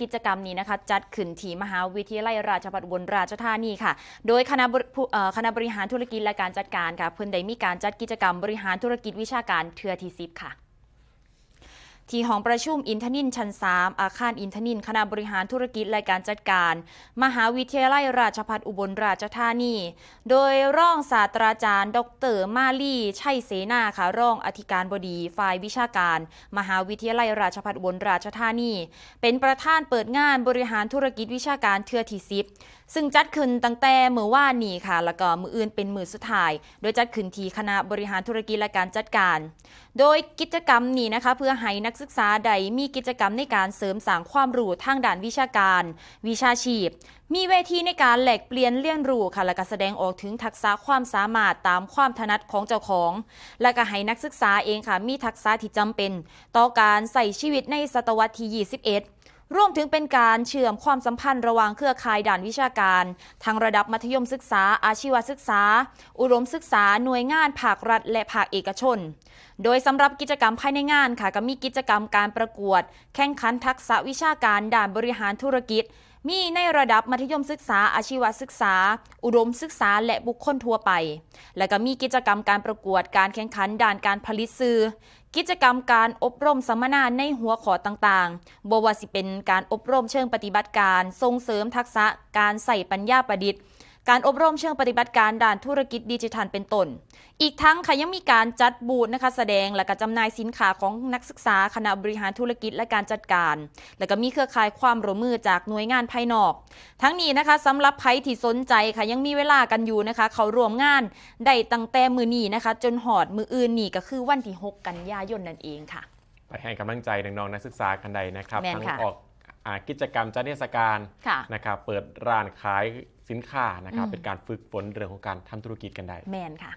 กิจกรรมนี้นะคะ จัดขึ้นที่มหาวิทยาลัยราชภัฏอุบลราชธานีค่ะ โดยคณะบริผู้เอ่อคณะบริหารธุรกิจและการจัดการค่ะเพิ่นได้มีการจัดกิจกรรมบริหารธุรกิจวิชาการเทือทีซิบค่ะ ที่ห้องประชุมอินทนินชั้น 3 อาคารอินทนินคณะบริหารธุรกิจและการจัดการ มหาวิทยาลัยราชภัฏอุบลราชธานี โดยร่องศาสตราจารย์ ดรมาลีชัยเสนาค่ะรองอธิการบดีฝ่ายวิชาการ มหาวิทยาลัยราชภัฏอุบลราชธานี เป็นประธานเปิดงานบริหารธุรกิจวิชาการเทือทีซิปซึ่งจัดขึ้นตั้งแต่มือว่านนี้ค่ะ แล้วก็มืออื่นเป็นมือสุดท้าย โดยจัดขึ้นที่คณะบริหารธุรกิจและการจัดการ โดยกิจกรรมนี้นะคะ เพื่อให้นักศึกษาใดมีกิจกรรมในการเสริมสร้างความรู้ทางด้านวิชาการ วิชาชีพ มีเวทีในการแหลกเปลี่ยนเรียนรู้ค่ะและก็แสดงออกถึงทักษะความสามารถตามความถนัดของเจ้าของ และก็ให้นักศึกษาเองค่ะมีทักษะที่จำเป็น ต่อการใส่ชีวิตในศตวรรษที่ 21 รวมถึงเป็นการเชื่อมความสัมพันธ์ระหว่างเครือข่ายด่านวิชาการ ทั้งระดับมัธยมศึกษา อาชีวศึกษา อุดมศึกษา หน่วยงานภาครัฐ และภาคเอกชน โดยสำหรับกิจกรรมภายในงานค่ะก็มีกิจกรรมการประกวด แข่งขันทักษะวิชาการด่านบริหารธุรกิจ มีในระดับมัธยมศึกษา อาชีวศึกษา อุดมศึกษา และบุคคลทั่วไป และก็มีกิจกรรมการประกวดการแข่งขันด่านการผลิตสื่อ กิจกรรมการอบรมสัมมนาในหัวข้อต่างๆบว่าสิเป็นการอบรมเชิงปฏิบัติการ ส่งเสริมทักษะการใส่ปัญญาประดิษฐ์ การอบรมเชิงปฏิบัติการด่านธุรกิจดิจิทัลเป็นต้น อีกทั้งค่ะยังมีการจัดบูธนะคะแสดงและก็จำหน่ายสินค้าของนักศึกษาคณะบริหารธุรกิจและการจัดการ และก็มีเครือข่ายความร่วมมือจากหน่วยงานภายนอก ทั้งนี้นะคะสำหรับใครที่สนใจค่ะยังมีเวลากันอยู่นะคะ เขาร่วมงานได้ตั้งแต่มือนี้นะคะ จนหอดมืออื่นนี่ก็คือวันที่ 6 กันยายนนั่นเองค่ะ ไปให้กำลังใจน้องๆนักศึกษากันใดนะครับแม่นทั้งค่ะออกอากิจกรรมจัดเทศกาลค่ะนะครับเปิดร้านขาย สินค้านะครับอืมเป็นการฝึกฝนเรื่องของการทำธุรกิจกันได้ แมนค่ะ